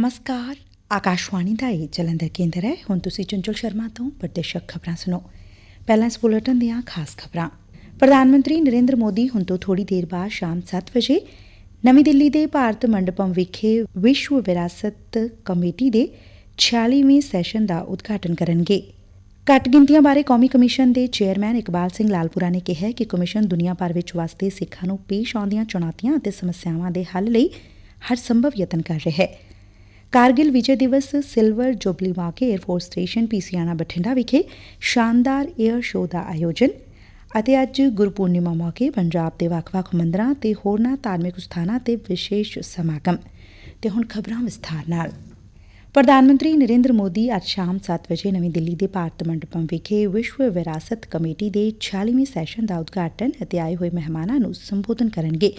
ਨਮਸਕਾਰ ਆਕਾਸ਼ਵਾਣੀ ਦਾ ਇਹ ਜਲੰਧਰ ਕੇਂਦਰ ਹੈ ਹੁਣ ਤੁਸੀਂ ਚੰਚਲ ਸ਼ਰਮਾ ਤੋਂ ਪ੍ਰਦੇਸ਼ਕ ਖਬਰਾਂ ਸੁਣੋ ਪਹਿਲਾਂ ਇਸ ਬੁਲੇਟਿਨ ਦੀਆਂ ਖਾਸ ਖਬਰਾਂ ਪ੍ਰਧਾਨ ਮੰਤਰੀ ਨਰਿੰਦਰ ਮੋਦੀ ਹੁਣ ਤੋਂ ਥੋੜੀ ਦੇਰ ਬਾਅਦ ਸ਼ਾਮ 7 ਵਜੇ ਨਵੀਂ ਦਿੱਲੀ ਦੇ ਭਾਰਤ ਮੰਡਪਮ ਵਿਖੇ ਵਿਸ਼ਵ ਵਿਰਾਸਤ ਕਮੇਟੀ ਦੇ 46ਵੇਂ ਸੈਸ਼ਨ ਦਾ ਉਦਘਾਟਨ ਕਰਨਗੇ ਘੱਟ ਗਿਣਤੀਆਂ ਬਾਰੇ ਕੌਮੀ ਕਮਿਸ਼ਨ ਦੇ ਚੇਅਰਮੈਨ ਇਕਬਾਲ ਸਿੰਘ ਲਾਲਪੁਰਾ ਨੇ ਕਿਹਾ ਕਿ ਕਮਿਸ਼ਨ ਦੁਨੀਆ ਭਰ ਵਿੱਚ ਵਸਦੇ ਸਿੱਖਾਂ ਨੂੰ ਪੇਸ਼ ਆਉਂਦੀਆਂ ਚੁਣੌਤੀਆਂ ਅਤੇ ਸਮੱਸਿਆਵਾਂ ਦੇ ਹੱਲ ਲਈ ਹਰ ਸੰਭਵ ਯਤਨ ਕਰ ਰਿਹਾ ਹੈ ਕਾਰਗਿਲ ਵਿਜੇ ਦਿਵਸ, ਸਿਲਵਰ ਜੁਬਲੀ ਮੌਕੇ air force station Bhisiana Bathinda ਵਿਖੇ ਸ਼ਾਨਦਾਰ 에ਅਰ ਸ਼ੋਅ ਦਾ ਆਯੋਜਨ ਅਤੇ ਅੱਜ ਗੁਰਪੂਰਨਿਮਾ ਮੌਕੇ ਪੰਜਾਬ ਦੇ ਵੱਖ-ਵੱਖ ਮੰਦਰਾਂ ਤੇ ਹੋਰਨਾਂ ਧਾਰਮਿਕ ਸਥਾਨਾਂ ਤੇ ਵਿਸ਼ੇਸ਼ ਸਮਾਗਮ। ਤੇ ਹੁਣ ਖਬਰਾਂ ਵਿਸਥਾਰ ਨਾਲ। ਪ੍ਰਧਾਨ ਮੰਤਰੀ ਨਰਿੰਦਰ ਮੋਦੀ ਅੱਜ ਸ਼ਾਮ 7 ਵਜੇ ਨਵੀਂ ਦਿੱਲੀ ਦੇ ਭਾਰਤ ਮੰਡਪਮ ਵਿਖੇ ਵਿਸ਼ਵ ਵਿਰਾਸਤ ਕਮੇਟੀ ਦੇ 46ਵੇਂ ਸੈਸ਼ਨ ਦਾ ਉਦਘਾਟਨ ਅਤੇ ਆਏ ਹੋਏ ਮਹਿਮਾਨਾਂ ਨੂੰ ਸੰਬੋਧਨ ਕਰਨਗੇ।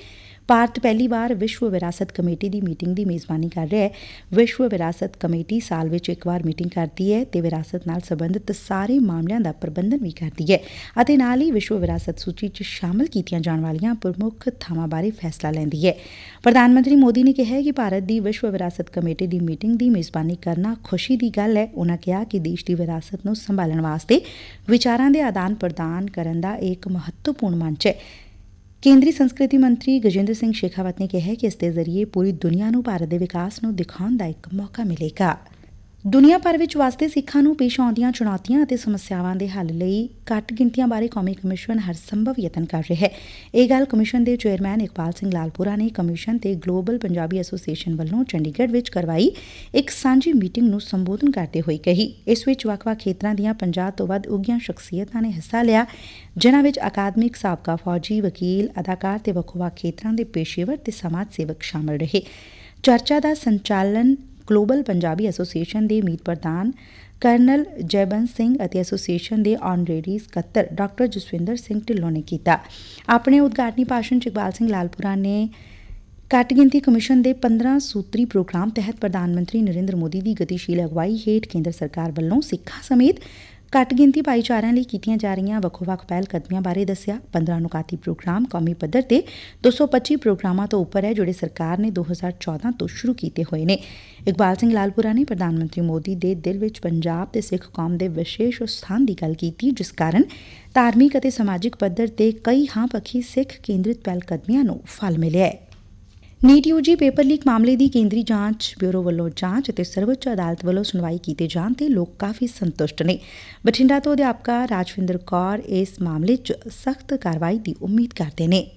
ਭਾਰਤ ਪਹਿਲੀ ਵਾਰ ਵਿਸ਼ਵ ਵਿਰਾਸਤ ਕਮੇਟੀ ਦੀ ਮੀਟਿੰਗ ਦੀ ਮੇਜ਼ਬਾਨੀ ਕਰ ਰਿਹੈ ਵਿਸ਼ਵ ਵਿਰਾਸਤ ਕਮੇਟੀ ਸਾਲ ਵਿੱਚ ਇੱਕ ਵਾਰ ਮੀਟਿੰਗ ਕਰਦੀ ਹੈ ਤੇ ਵਿਰਾਸਤ ਨਾਲ ਸਬੰਧਤ ਸਾਰੇ ਮਾਮਲਿਆਂ ਦਾ ਪ੍ਰਬੰਧਨ ਵੀ ਕਰਦੀ ਹੈ ਅਤੇ ਨਾਲ ਹੀ ਵਿਸ਼ਵ ਵਿਰਾਸਤ ਸੂਚੀ 'ਚ ਸ਼ਾਮਲ ਕੀਤੀਆਂ ਜਾਣ ਵਾਲੀਆਂ ਪ੍ਰਮੁੱਖ ਥਾਵਾਂ ਬਾਰੇ ਫੈਸਲਾ ਲੈਂਦੀ ਹੈ। ਪ੍ਰਧਾਨ ਮੰਤਰੀ ਮੋਦੀ ਨੇ ਕਿਹਾ ਕਿ ਭਾਰਤ ਦੀ ਵਿਸ਼ਵ ਵਿਰਾਸਤ ਕਮੇਟੀ ਦੀ ਮੀਟਿੰਗ ਦੀ ਮੇਜ਼ਬਾਨੀ ਕਰਨਾ ਖੁਸ਼ੀ ਦੀ ਗੱਲ ਹੈ। ਉਨਾਂ ਕਿਹਾ ਕਿ ਦੇਸ਼ ਦੀ ਵਿਰਾਸਤ ਨੂੰ ਸੰਭਾਲਣ ਵਾਸਤੇ ਵਿਚਾਰਾਂ ਦੇ ਆਦਾਨ ਪ੍ਰਦਾਨ ਕਰਨ ਦਾ ਇੱਕ ਮਹੱਤਵਪੂਰਨ ਮੰਚ ਹੈ। ਕੇਂਦਰੀ ਸੰਸਕ੍ਰਿਤੀ ਮੰਤਰੀ ਗਜੇਂਦਰ ਸਿੰਘ ਸ਼ੇਖਾਵਤ ਨੇ ਕਿਹੈ ਕਿ ਇਸ ਦੇ ਜ਼ਰੀਏ ਪੂਰੀ ਦੁਨੀਆ ਨੂੰ ਭਾਰਤ ਦੇ ਵਿਕਾਸ ਨੂੰ ਦਿਖਾਉਣ ਦਾ ਇੱਕ ਮੌਕਾ ਮਿਲੇਗਾ। ਦੁਨੀਆ ਭਰ ਵਿੱਚ ਵਸਦੇ ਸਿੱਖਾਂ ਨੂੰ ਪੇਸ਼ ਆਉਂਦੀਆਂ ਚੁਣੌਤੀਆਂ ਅਤੇ ਸਮੱਸਿਆਵਾਂ ਦੇ ਹੱਲ ਲਈ ਘੱਟ ਗਿਣਤੀਆਂ ਬਾਰੇ ਕੌਮੀ ਕਮਿਸ਼ਨ ਹਰ ਸੰਭਵ ਯਤਨ ਕਰ ਰਿਹਾ ਹੈ। ਇਹ ਗੱਲ ਕਮਿਸ਼ਨ ਦੇ ਚੇਅਰਮੈਨ ਇਕਬਾਲ ਸਿੰਘ ਲਾਲਪੁਰਾ ਨੇ ਕਮਿਸ਼ਨ ਤੇ ਗਲੋਬਲ ਪੰਜਾਬੀ ਐਸੋਸੀਏਸ਼ਨ ਵੱਲੋਂ ਚੰਡੀਗੜ੍ਹ ਵਿੱਚ ਕਰਵਾਈ ਇੱਕ ਸਾਂਝੀ ਮੀਟਿੰਗ ਨੂੰ ਸੰਬੋਧਨ ਕਰਦੇ ਹੋਏ ਕਹੀ। ਇਸ ਵਿੱਚ ਵੱਖ-ਵੱਖ ਖੇਤਰਾਂ ਦੀਆਂ 50 ਤੋਂ ਵੱਧ ਉੱਘੀਆਂ ਸ਼ਖਸੀਅਤਾਂ ਨੇ ਹਿੱਸਾ ਲਿਆ, ਜਿਨ੍ਹਾਂ ਵਿੱਚ ਅਕਾਦਮਿਕ ਸਾਬਕਾ ਫੌਜੀ ਵਕੀਲ, ਅਦਾਕਾਰ ਤੇ ਵੱਖ-ਵੱਖ ਖੇਤਰਾਂ ਦੇ ਪੇਸ਼ੇਵਰ ਤੇ ਸਮਾਜ ਸੇਵਕ ਸ਼ਾਮਲ ਰਹੇ। ਚਰਚਾ ਦਾ ਸੰਚਾਲਨ ਗਲੋਬਲ ਪੰਜਾਬੀ ਐਸੋਸੀਏਸ਼ਨ ਦੇ ਮੀਤ ਪ੍ਰਧਾਨ ਕਰਨਲ ਜੈਬੰਸ ਸਿੰਘ ਅਤੇ ਐਸੋਸੀਏਸ਼ਨ ਦੇ ਆਨਰੇਰੀ ਸਕੱਤਰ ਡਾਕਟਰ ਜਸਵਿੰਦਰ ਸਿੰਘ ਢਿੱਲੋਂ ਨੇ ਕੀਤਾ। ਆਪਣੇ ਉਦਘਾਟਨੀ ਭਾਸ਼ਣ ਚ ਇਕਬਾਲ ਸਿੰਘ ਲਾਲਪੁਰਾ ਨੇ ਘੱਟ ਗਿਣਤੀ ਕਮਿਸ਼ਨ ਦੇ 15 ਸੂਤਰੀ ਪ੍ਰੋਗਰਾਮ ਤਹਿਤ ਪ੍ਰਧਾਨ ਮੰਤਰੀ ਨਰਿੰਦਰ ਮੋਦੀ ਦੀ ਗਤੀਸ਼ੀਲ ਅਗਵਾਈ ਹੇਠ ਕੇਂਦਰ ਸਰਕਾਰ ਵੱਲੋਂ ਸਿੱਖਾਂ ਸਮੇਤ ਘੱਟ ਗਿਣਤੀ ਭਾਈਚਾਰਿਆਂ ਲਈ ਕੀਤੀਆਂ ਜਾ ਰਹੀਆਂ ਵੱਖੋ-ਵੱਖ ਪਹਿਲ ਕਦਮੀਆਂ ਬਾਰੇ ਦੱਸਿਆ। 15 ਨੁਕਾਤੀ ਪ੍ਰੋਗਰਾਮ ਕੌਮੀ ਪੱਧਰ ਤੇ 225 ਪ੍ਰੋਗਰਾਮਾਂ ਤੋਂ ਉੱਪਰ ਹੈ, ਜਿਹੜੇ ਸਰਕਾਰ ਨੇ 2014 ਤੋਂ ਸ਼ੁਰੂ ਕੀਤੇ ਹੋਏ ਨੇ। ਇਕਬਾਲ ਸਿੰਘ ਲਾਲਪੁਰਾ ਨੇ ਪ੍ਰਧਾਨ ਮੰਤਰੀ ਮੋਦੀ ਦੇ ਦਿਲ ਵਿੱਚ ਪੰਜਾਬ ਤੇ ਸਿੱਖ ਕੌਮ ਦੇ ਵਿਸ਼ੇਸ਼ ਸਥਾਨ ਦੀ ਗੱਲ ਕੀਤੀ, ਜਿਸ ਕਾਰਨ ਧਾਰਮਿਕ ਅਤੇ ਸਮਾਜਿਕ ਪੱਧਰ ਤੇ ਕਈ ਹਾਂ ਪੱਖੀ ਸਿੱਖ ਕੇਂਦਰਿਤ ਪਹਿਲ ਕਦਮੀਆਂ ਨੂੰ ਫਲ ਮਿਲਿਆ ਹੈ। ਨੀਟ ਯੂਜੀ ਪੇਪਰ ਲੀਕ ਮਾਮਲੇ ਦੀ ਕੇਂਦਰੀ ਜਾਂਚ ਬਿਊਰੋ ਵੱਲੋਂ ਜਾਂਚ ਅਤੇ ਸਰਵਉੱਚ ਅਦਾਲਤ ਵੱਲੋਂ ਸੁਣਵਾਈ ਕੀਤੇ ਜਾਣ ਤੇ ਲੋਕ ਕਾਫੀ ਸੰਤੁਸ਼ਟ ਨੇ। ਬਠਿੰਡਾ ਤੋਂ ਅਧਿਆਪਕਾ ਰਾਜਵਿੰਦਰ ਕੌਰ ਇਸ ਮਾਮਲੇ 'ਚ ਸਖਤ ਕਾਰਵਾਈ ਦੀ ਉਮੀਦ ਕਰਦੇ ਨੇ।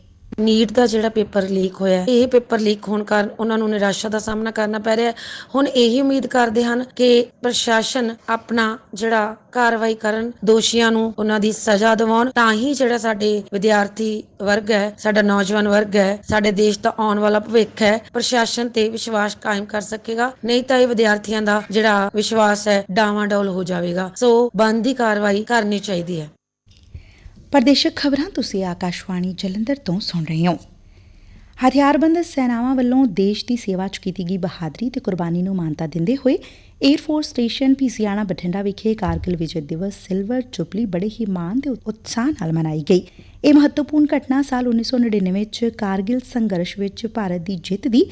ਨੀਟ ਦਾ ਜਿਹੜਾ ਪੇਪਰ ਲੀਕ ਹੋਇਆ ਇਹ ਪੇਪਰ ਲੀਕ ਹੋਣ ਕਾਰਨ ਉਹਨਾਂ ਨੂੰ ਨਿਰਾਸ਼ਾ ਦਾ ਸਾਹਮਣਾ ਕਰਨਾ ਪੈ ਰਿਹਾ ਹੁਣ ਇਹੀ ਉਮੀਦ ਕਰਦੇ ਹਨ ਕਿ ਪ੍ਰਸ਼ਾਸਨ ਆਪਣਾ ਜਿਹੜਾ ਕਾਰਵਾਈ ਕਰਨ, ਦੋਸ਼ੀਆਂ ਨੂੰ ਉਹਨਾਂ ਦੀ ਸਜ਼ਾ ਦਿਵਾਉਣ। ਤਾਂ ਹੀ ਜਿਹੜਾ ਸਾਡੇ ਵਿਦਿਆਰਥੀ ਵਰਗ ਹੈ, ਸਾਡਾ ਨੌਜਵਾਨ ਵਰਗ ਹੈ, ਸਾਡੇ ਦੇਸ਼ ਦਾ ਆਉਣ ਵਾਲਾ ਭਵਿੱਖ ਹੈ, ਪ੍ਰਸ਼ਾਸਨ ਤੇ ਵਿਸ਼ਵਾਸ ਕਾਇਮ ਕਰ ਸਕੇਗਾ। ਨਹੀਂ ਤਾਂ ਇਹ ਵਿਦਿਆਰਥੀਆਂ ਦਾ ਜਿਹੜਾ ਵਿਸ਼ਵਾਸ ਹੈ, ਡਾਵਾਂ ਡੋਲ ਹੋ ਜਾਵੇਗਾ। ਸੋ ਬੰਦੀ ਕਾਰਵਾਈ ਕਰਨੀ ਚਾਹੀਦੀ ਹੈ। ਪ੍ਰਦੇਸ਼ਕ ਖਬਰਾਂ ਤੁਸੀਂ ਆਕਾਸ਼ਵਾਣੀ ਜਲੰਧਰ ਤੋਂ ਸੁਣ ਰਹੇ ਹੋ। ਹਥਿਆਰਬੰਦ ਸੈਨਾਵਾਂ ਵੱਲੋਂ ਦੇਸ਼ ਦੀ ਸੇਵਾ 'ਚ ਕੀਤੀ ਗਈ ਬਹਾਦਰੀ ਤੇ ਕੁਰਬਾਨੀ ਨੂੰ ਮਾਨਤਾ ਦਿੰਦੇ ਹੋਏ air force station Bhisiana Bathinda ਵਿਖੇ ਕਾਰਗਿਲ ਵਿਜੇ ਦਿਵਸ ਸਿਲਵਰ ਜੁਬਲੀ ਬੜੇ ਹੀ ਮਾਣ ਤੇ ਉਤਸ਼ਾਹ ਨਾਲ ਮਨਾਈ ਗਈ। ਇਹ ਮਹੱਤਵਪੂਰਨ ਘਟਨਾ ਸਾਲ 1999 'ਚ ਕਾਰਗਿਲ ਸੰਘਰਸ਼ ਵਿੱਚ ਭਾਰਤ ਦੀ ਜਿੱਤ ਦੀ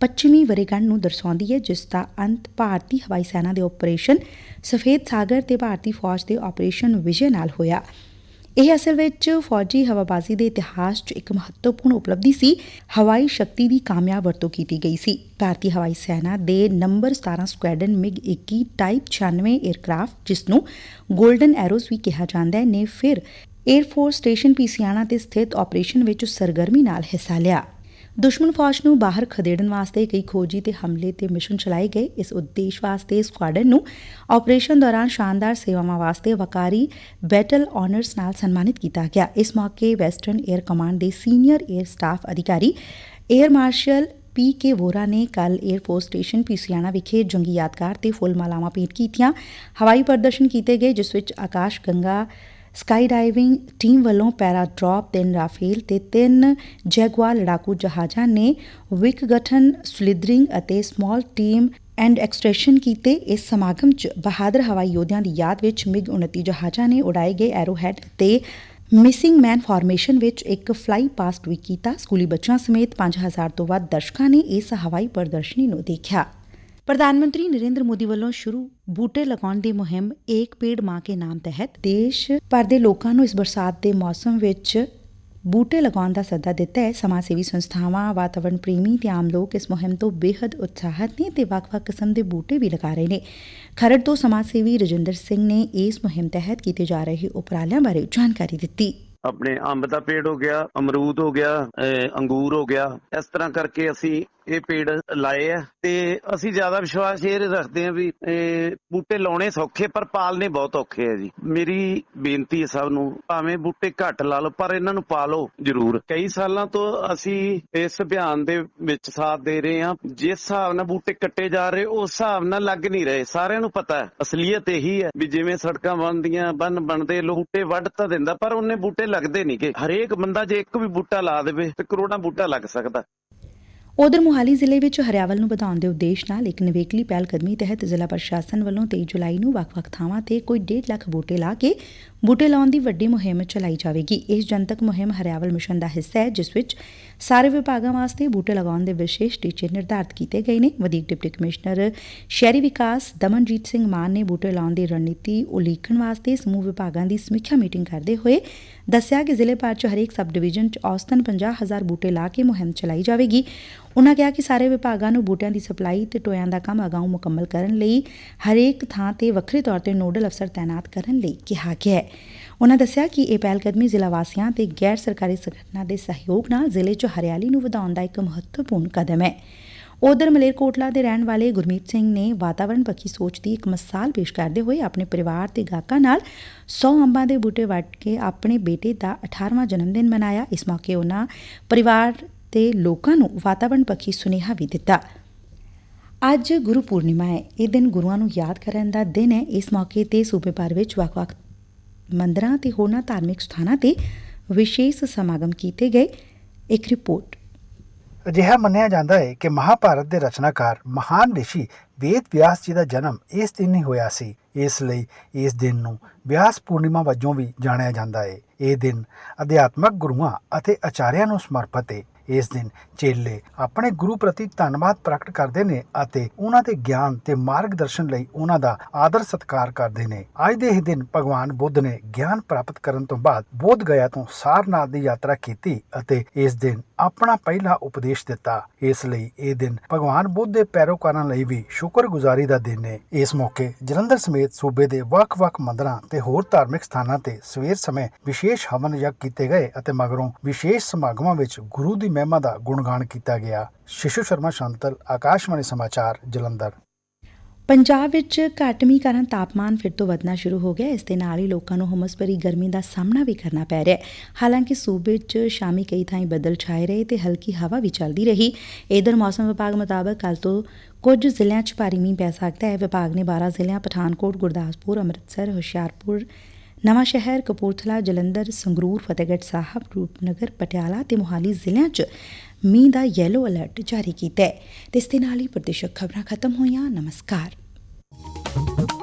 25ਵੀਂ ਵਰੇਗੰਢ ਨੂੰ ਦਰਸਾਉਂਦੀ ਹੈ, ਜਿਸ ਦਾ ਅੰਤ ਭਾਰਤੀ ਹਵਾਈ ਸੈਨਾ ਦੇ ਆਪਰੇਸ਼ਨ ਸਫੇਦ ਸਾਗਰ ਤੇ ਭਾਰਤੀ ਫੌਜ ਦੇ ਆਪਰੇਸ਼ਨ ਵਿਜੇ ਨਾਲ ਹੋਇਆ। ਇਹ ਅਸਲ ਵਿੱਚ ਫੌਜੀ ਹਵਾਬਾਜ਼ੀ ਦੇ ਇਤਿਹਾਸ 'ਚ ਇੱਕ ਮਹੱਤਵਪੂਰਨ ਉਪਲਬਧੀ ਸੀ। ਹਵਾਈ ਸ਼ਕਤੀ ਦੀ ਕਾਮਯਾਬ ਵਰਤੋਂ ਕੀਤੀ ਗਈ ਸੀ। ਭਾਰਤੀ ਹਵਾਈ ਸੈਨਾ ਦੇ number 17 squadron MiG 21 type 96 aircraft ਜਿਸ ਨੂੰ ਗੋਲਡਨ ਐਰੋਸ ਵੀ ਕਿਹਾ ਜਾਂਦਾ ਹੈ, ਨੇ ਫਿਰ 에ਅਰ ਫੋਰਸ ਸਟੇਸ਼ਨ ਪੀਸੀਆਣਾ ਤੇ ਸਥਿਤ ਆਪਰੇਸ਼ਨ ਵਿੱਚ ਸਰਗਰਮੀ ਨਾਲ ਹਿੱਸਾ ਲਿਆ। ਦੁਸ਼ਮਣ ਫੌਜ ਨੂੰ ਬਾਹਰ ਖਦੇੜਨ ਵਾਸਤੇ ਕਈ ਖੋਜੀ ਤੇ ਹਮਲੇ ਤੇ ਮਿਸ਼ਨ ਚਲਾਏ ਗਏ। ਇਸ ਉਦੇਸ਼ ਵਾਸਤੇ ਸਕੁਆਡਨ ਨੂੰ ਆਪਰੇਸ਼ਨ ਦੌਰਾਨ ਸ਼ਾਨਦਾਰ ਸੇਵਾਵਾਂ ਵਾਸਤੇ ਵਕਾਰੀ ਬੈਟਲ ਆਨਰਸ ਨਾਲ ਸਨਮਾਨਿਤ ਕੀਤਾ ਗਿਆ। ਇਸ ਮੌਕੇ ਵੈਸਟਰਨ 에ਅਰ ਕਮਾਂਡ ਦੇ ਸੀਨੀਅਰ 에ਅਰ ਸਟਾਫ ਅਧਿਕਾਰੀ air marshal P K Vora ਨੇ ਕੱਲ 에ਅਰਫੋਰਸ ਸਟੇਸ਼ਨ ਪੀਸੀਆਣਾ ਵਿਖੇ ਜੰਗੀ ਯਾਦਗਾਰ ਤੇ ਫੁੱਲ ਮਾਲਾਵਾਂ ਭੇਟ ਕੀਤੀਆਂ। ਹਵਾਈ ਪ੍ਰਦਰਸ਼ਨ ਕੀਤੇ ਗਏ, ਜਿਸ ਵਿੱਚ Akash, Ganga sky diving team ਵੱਲੋਂ ਪੈਰਾ ਡ੍ਰੌਪ ਤਿੰਨ ਰਾਫੇਲ ਤੇ ਤਿੰਨ ਜੈਗੁਆਰ ਲੜਾਕੂ ਜਹਾਜ਼ਾਂ ਨੇ ਵਿਕ ਗਠਨ, ਸਲਿਦਰਿੰਗ ਅਤੇ ਸਮਾਲ ਟੀਮ ਐਂਡ ਐਕਸਟ੍ਰੈਸ਼ਨ ਕੀਤੇ। ਇਸ ਸਮਾਗਮ 'ਚ ਬਹਾਦਰ ਹਵਾਈ ਯੋਧਿਆਂ ਦੀ ਯਾਦ ਵਿੱਚ ਮਿਗ 29 ਜਹਾਜ਼ਾਂ ਨੇ ਉਡਾਏ ਗਏ ਐਰੋਹੈਡ ਤੇ ਮਿਸਿੰਗ ਮੈਨ ਫਾਰਮੇਸ਼ਨ ਵਿੱਚ ਇੱਕ ਫਲਾਈ ਪਾਸਟ ਵੀ ਕੀਤਾ। ਸਕੂਲੀ ਬੱਚਿਆਂ ਸਮੇਤ 5000 ਤੋਂ ਵੱਧ ਦਰਸ਼ਕਾਂ ਨੇ ਇਸ ਹਵਾਈ ਪ੍ਰਦਰਸ਼ਨੀ ਨੂੰ ਦੇਖਿਆ। ਪ੍ਰਧਾਨ ਮੰਤਰੀ ਨਰਿੰਦਰ ਮੋਦੀ ਵੱਲੋਂ ਸ਼ੁਰੂ ਬੂਟੇ ਲਗਾਉਣ ਦੀ ਮੁਹਿੰਮ ਏਕ ਪੇੜ ਮਾਂ ਕੇ ਨਾਮ ਤਹਿਤ। ਦੇਸ਼ ਭਰ ਦੇ ਲੋਕਾਂ ਨੂੰ ਇਸ ਬਰਸਾਤ ਦੇ ਮੌਸਮ ਵਿੱਚ ਬੂਟੇ ਲਗਾਉਣ ਦਾ ਸੱਦਾ ਦਿੱਤਾ ਹੈ। ਸਮਾਜ ਸੇਵੀ ਸੰਸਥਾਵਾਂ, ਵਾਤਾਵਰਣ ਪ੍ਰੇਮੀ ਤੇ ਆਮ ਲੋਕ ਇਸ ਮੁਹਿੰਮ ਤੋਂ ਬੇਹੱਦ ਉਤਸ਼ਾਹਿਤ ਨੇ ਤੇ ਵੱਖ-ਵੱਖ ਕਿਸਮ ਦੇ ਬੂਟੇ ਵੀ ਲਗਾ ਰਹੇ ਨੇ। ਖਰੜ ਤੋਂ ਸਮਾਜ ਸੇਵੀ ਰਜਿੰਦਰ ਸਿੰਘ ਨੇ ਇਸ ਮੁਹਿੰਮ ਤਹਿਤ ਕੀਤੇ ਜਾ ਰਹੇ ਉਪਰਾਲਿਆਂ ਬਾਰੇ ਜਾਣਕਾਰੀ ਦਿੱਤੀ। ਆਪਣੇ ਅੰਬ ਦਾ ਪੇੜ ਹੋ ਗਿਆ, ਅਮਰੂਦ ਹੋ ਗਿਆ ਅੰਗੂਰ ਹੋ ਗਿਆ। ਇਸ ਤਰ੍ਹਾਂ ਕਰਕੇ ਅਸੀਂ ਇਹ ਪੇੜ ਲਾਏ ਆ ਤੇ ਅਸੀਂ ਜ਼ਿਆਦਾ ਵਿਸ਼ਵਾਸ ਇਹ ਰੱਖਦੇ ਆ ਵੀ ਇਹ ਬੂਟੇ ਲਾਉਣੇ ਸੌਖੇ, ਪਰ ਪਾਲਨੇ ਬਹੁਤ ਔਖੇ ਆ ਜੀ। ਮੇਰੀ ਬੇਨਤੀ ਹੈ ਸਭ ਨੂੰ, ਭਾਵੇਂ ਬੂਟੇ ਘੱਟ ਲਾ ਲਓ, ਪਰ ਇਹਨਾਂ ਨੂੰ ਪਾਲੋ ਜ਼ਰੂਰ। ਕਈ ਸਾਲਾਂ ਤੋਂ ਅਸੀਂ ਇਸ ਅਭਿਆਨ ਦੇ ਵਿੱਚ ਸਾਥ ਦੇ ਰਹੇ ਹਾਂ। ਜਿਸ ਹਿਸਾਬ ਨਾਲ ਬੂਟੇ ਕੱਟੇ ਜਾ ਰਹੇ, ਉਸ ਹਿਸਾਬ ਨਾਲ ਲੱਗ ਨਹੀਂ ਰਹੇ। ਸਾਰਿਆਂ ਨੂੰ ਪਤਾ ਹੈ, ਅਸਲੀਅਤ ਇਹੀ ਹੈ ਵੀ ਜਿਵੇਂ ਸੜਕਾਂ ਬਣਦੀਆਂ, ਬੰਨ ਬਣਦੇ ਲੋਕ ਬੂਟੇ ਵੱਢ ਤਾਂ ਦਿੰਦਾ, ਪਰ ਉਹਨੇ ਬੂਟੇ ਲੱਗਦੇ ਨਹੀਂ ਕਿ ਹਰੇਕ ਬੰਦਾ ਜੇ ਇੱਕ ਵੀ ਬੂਟਾ ਲਾ ਦੇਵੇ, ਤੇ ਕਰੋੜਾਂ ਬੂਟਾ ਲੱਗ ਸਕਦਾ। ਉਧਰ ਮੁਹਾਲੀ ਜ਼ਿਲ੍ਹੇ ਵਿੱਚ ਹਰਿਆਵਲ ਨੂੰ ਵਧਾਉਣ ਦੇ ਉਦੇਸ਼ ਨਾਲ ਇੱਕ ਨਵੇਕਲੀ ਪਹਿਲ ਕਦਮੀ ਤਹਿਤ ਜ਼ਿਲ੍ਹਾ ਪ੍ਰਸ਼ਾਸਨ ਵੱਲੋਂ 23 ਜੁਲਾਈ ਨੂੰ ਵੱਖ-ਵੱਖ ਥਾਵਾਂ ਤੇ ਕੋਈ 1.5 ਲੱਖ ਬੂਟੇ ਲਾ ਕੇ ਬੂਟੇ ਲਾਉਣ ਦੀ ਵੱਡੀ ਮੁਹਿੰਮ ਚਲਾਈ ਜਾਵੇਗੀ। ਇਸ ਜਨਤਕ ਮੁਹਿੰਮ ਹਰਿਆਵਲ ਮਿਸ਼ਨ ਦਾ ਹਿੱਸਾ ਹੈ, ਜਿਸ ਵਿੱਚ ਸਾਰੇ ਵਿਭਾਗਾਂ ਵਾਸਤੇ ਬੂਟੇ ਲਗਾਉਣ ਦੇ ਵਿਸ਼ੇਸ਼ ਟੀਚੇ ਨਿਰਧਾਰਤ ਕੀਤੇ ਗਏ ਨੇ। ਵਧੀਕ ਡਿਪਟੀ ਕਮਿਸ਼ਨਰ ਸ਼ਹਿਰੀ ਵਿਕਾਸ ਦਮਨਜੀਤ ਸਿੰਘ ਮਾਨ ਨੇ ਬੂਟੇ ਲਾਉਣ ਦੀ ਰਣਨੀਤੀ ਉਲੀਖਣ ਵਾਸਤੇ ਸਮੂਹ ਵਿਭਾਗਾਂ ਦੀ ਸਮੀਖਿਆ ਮੀਟਿੰਗ ਕਰਦੇ ਹੋਏ ਦੱਸਿਆ ਕਿ ਜ਼ਿਲ੍ਹੇ ਭਰ 'ਚ ਹਰੇਕ ਸਬ ਡਿਵੀਜ਼ਨ 'ਚ ਔਸਤਨ 50000 ਬੂਟੇ ਲਾ ਕੇ ਮੁਹਿੰਮ ਚਲਾਈ ਜਾਵੇਗੀ। ਉਨ੍ਹਾਂ ਕਿਹਾ ਕਿ ਸਾਰੇ ਵਿਭਾਗਾਂ ਨੂੰ ਬੂਟਿਆਂ ਦੀ ਸਪਲਾਈ ਤੇ ਟੋਇਆਂ ਦਾ ਕੰਮ ਅਗਾਊਂ ਮੁਕੰਮਲ ਕਰਨ ਲਈ ਹਰੇਕ ਥਾਂ ਤੇ ਵੱਖਰੇ ਤੌਰ ਤੇ ਨੋਡਲ ਅਫਸਰ ਤਾਇਨਾਤ ਕਰਨ ਲਈ ਕਿਹਾ ਗਿਆ ਹੈ। ਉਨ੍ਹਾਂ ਦੱਸਿਆ ਕਿ ਇਹ ਪਹਿਲਕਦਮੀ ਜ਼ਿਲ੍ਹਾ ਵਾਸੀਆਂ ਤੇ ਗੈਰ ਸਰਕਾਰੀ ਸੰਗਠਨਾਂ ਦੇ ਸਹਿਯੋਗ ਨਾਲ ਜ਼ਿਲ੍ਹੇ 'ਚ ਹਰਿਆਲੀ ਨੂੰ ਵਧਾਉਣ ਦਾ ਇਕ ਮਹੱਤਵਪੂਰਨ ਕਦਮ ਹੈ। ਉਧਰ ਮਲੇਰਕੋਟਲਾ ਦੇ ਰਹਿਣ ਵਾਲੇ ਗੁਰਮੀਤ ਸਿੰਘ ਨੇ ਵਾਤਾਵਰਣ ਪੱਖੀ ਸੋਚ ਦੀ ਇੱਕ ਮਿਸਾਲ ਪੇਸ਼ ਕਰਦੇ ਹੋਏ ਆਪਣੇ ਪਰਿਵਾਰ ਤੇ ਗਾਹਕਾਂ ਨਾਲ 100 ਅੰਬਾਂ ਦੇ ਬੂਟੇ ਵੱਟ ਕੇ ਆਪਣੇ ਬੇਟੇ ਦਾ 18ਵਾਂ ਜਨਮ ਦਿਨ ਮਨਾਇਆ। ਇਸ ਮੌਕੇ ਉਹਨਾਂ ਪਰਿਵਾਰ ਤੇ ਲੋਕਾਂ ਨੂੰ ਵਾਤਾਵਰਣ ਪੱਖੀ ਸੁਨੇਹਾ ਵੀ ਦਿੱਤਾ। ਅੱਜ ਗੁਰੂ ਪੂਰਨਿਮਾ ਹੈ। ਇਹ ਦਿਨ ਗੁਰੂਆਂ ਨੂੰ ਯਾਦ ਕਰਨ ਦਾ ਦਿਨ ਹੈ। ਇਸ ਮੌਕੇ ਤੇ ਸੂਬੇ ਭਰ ਵਿੱਚ ਵੱਖ-ਵੱਖ ਮੰਦਰਾਂ ਤੇ ਹੋਰਨਾਂ ਧਾਰਮਿਕ ਸਥਾਨਾਂ ਤੇ ਵਿਸ਼ੇਸ਼ ਸਮਾਗਮ ਕੀਤੇ ਗਏ। ਇੱਕ ਰਿਪੋਰਟ। ਅਜਿਹਾ ਮੰਨਿਆ ਜਾਂਦਾ ਹੈ ਕਿ ਮਹਾਭਾਰਤ ਦੇ ਰਚਨਾਕਾਰ ਮਹਾਨ ਰਿਸ਼ੀ ਵੇਦ ਵਿਆਸ ਜੀ ਦਾ ਜਨਮ ਇਸ ਦਿਨ ਹੀ ਹੋਇਆ ਸੀ। ਇਸ ਲਈ ਇਸ ਦਿਨ ਨੂੰ ਵਿਆਸ ਪੂਰਨਿਮਾ ਵਜੋਂ ਵੀ ਜਾਣਿਆ ਜਾਂਦਾ ਹੈ। ਇਹ ਦਿਨ ਅਧਿਆਤਮਕ ਗੁਰੂਆਂ ਅਤੇ ਆਚਾਰਿਆਂ ਨੂੰ ਸਮਰਪਿਤ ਹੈ। ਇਸ ਦਿਨ ਚੇਲੇ ਆਪਣੇ ਗੁਰੂ ਪ੍ਰਤੀ ਧੰਨਵਾਦ ਪ੍ਰਗਟ ਕਰਦੇ ਨੇ ਅਤੇ ਉਹਨਾਂ ਦੇ ਗਿਆਨ ਤੇ ਮਾਰਗਦਰਸ਼ਨ ਲਈ ਉਹਨਾਂ ਦਾ ਆਦਰ ਸਤਿਕਾਰ ਕਰਦੇ ਨੇ। ਅੱਜ ਦੇ ਇਹ ਦਿਨ ਭਗਵਾਨ ਬੁੱਧ ਨੇ ਗਿਆਨ ਪ੍ਰਾਪਤ ਕਰਨ ਤੋਂ ਬਾਅਦ ਬੋਧ ਗਿਆ ਤੋਂ ਸਾਰਨਾਥ ਦੀ ਯਾਤਰਾ ਕੀਤੀ ਅਤੇ ਇਸ ਦਿਨ ਆਪਣਾ ਪਹਿਲਾ ਉਪਦੇਸ਼ ਦਿੱਤਾ। ਇਸ ਲਈ ਇਹ ਦਿਨ ਭਗਵਾਨ ਬੁੱਧ ਦੇ ਪੈਰੋਕਾਰਾਂ ਲਈ ਵੀ ਸ਼ੁਕਰਗੁਜ਼ਾਰੀ ਦਾ ਦਿਨ ਹੈ ਇਸ ਮੌਕੇ ਜਲੰਧਰ ਸਮੇਤ ਸੂਬੇ ਦੇ ਵੱਖ-ਵੱਖ ਮੰਦਰਾਂ ਤੇ ਹੋਰ ਧਾਰਮਿਕ ਸਥਾਨਾਂ ਤੇ ਸਵੇਰ ਸਮੇਂ ਵਿਸ਼ੇਸ਼ ਹਵਨ ਯੱਗ ਕੀਤੇ ਗਏ ਅਤੇ ਮਗਰੋਂ ਵਿਸ਼ੇਸ਼ ਸਮਾਗਮਾਂ ਵਿੱਚ ਗੁਰੂ ਦੀ ਮਹਿਮਾ ਦਾ ਗੁਣਗਾਨ ਕੀਤਾ ਗਿਆ। ਸ਼ਿਸ਼ੂ ਸ਼ਰਮਾ, ਸ਼ਾਂਤਲ, ਆਕਾਸ਼ਵਾਣੀ ਸਮਾਚਾਰ, ਜਲੰਧਰ। ਪੰਜਾਬ ਵਿੱਚ ਘੱਟ ਮੀਂਹ ਕਾਰਨ ਤਾਪਮਾਨ ਫਿਰ ਤੋਂ ਵਧਣਾ ਸ਼ੁਰੂ ਹੋ ਗਿਆ। ਇਸ ਦੇ ਨਾਲ ਹੀ ਲੋਕਾਂ ਨੂੰ ਹਮਸ ਭਰੀ ਗਰਮੀ ਦਾ ਸਾਹਮਣਾ ਵੀ ਕਰਨਾ ਪੈ ਰਿਹਾ ਹੈ। ਹਾਲਾਂਕਿ ਸੂਬੇ 'ਚ ਸ਼ਾਮੀ ਕਈ ਥਾਈਂ ਬੱਦਲ ਛਾਏ ਰਹੇ ਤੇ ਹਲਕੀ ਹਵਾ ਵੀ ਚੱਲਦੀ ਰਹੀ। ਇਧਰ ਮੌਸਮ ਵਿਭਾਗ ਮੁਤਾਬਕ ਕੱਲ ਤੋਂ ਕੁਝ ਜ਼ਿਲ੍ਹਿਆਂ 'ਚ ਭਾਰੀ ਮੀਂਹ ਪੈ ਸਕਦਾ ਹੈ। ਵਿਭਾਗ ਨੇ 12 ਜ਼ਿਲ੍ਹਿਆਂ, ਪਠਾਨਕੋਟ, ਗੁਰਦਾਸਪੁਰ, ਅੰਮ੍ਰਿਤਸਰ, ਹੁਸ਼ਿਆਰਪੁਰ ਨਵਾਂ ਸ਼ਹਿਰ ਕਪੂਰਥਲਾ, ਜਲੰਧਰ, ਸੰਗਰੂਰ, ਫਤਿਹਗੜ੍ਹ ਸਾਹਿਬ, ਰੂਪਨਗਰ, ਪਟਿਆਲਾ ਤੇ ਮੋਹਾਲੀ ਜ਼ਿਲ੍ਹਿਆਂ 'ਚ ਮੀਂਹ ਦਾ ਯੈਲੋ ਅਲਰਟ ਜਾਰੀ ਕੀਤਾ ਹੈ। ਤੇ ਇਸ ਦੇ ਨਾਲ ਹੀ ਪ੍ਰਦੇਸ਼ਕ ਖਬਰਾਂ ਖਤਮ ਹੋਈਆਂ। ਨਮਸਕਾਰ। you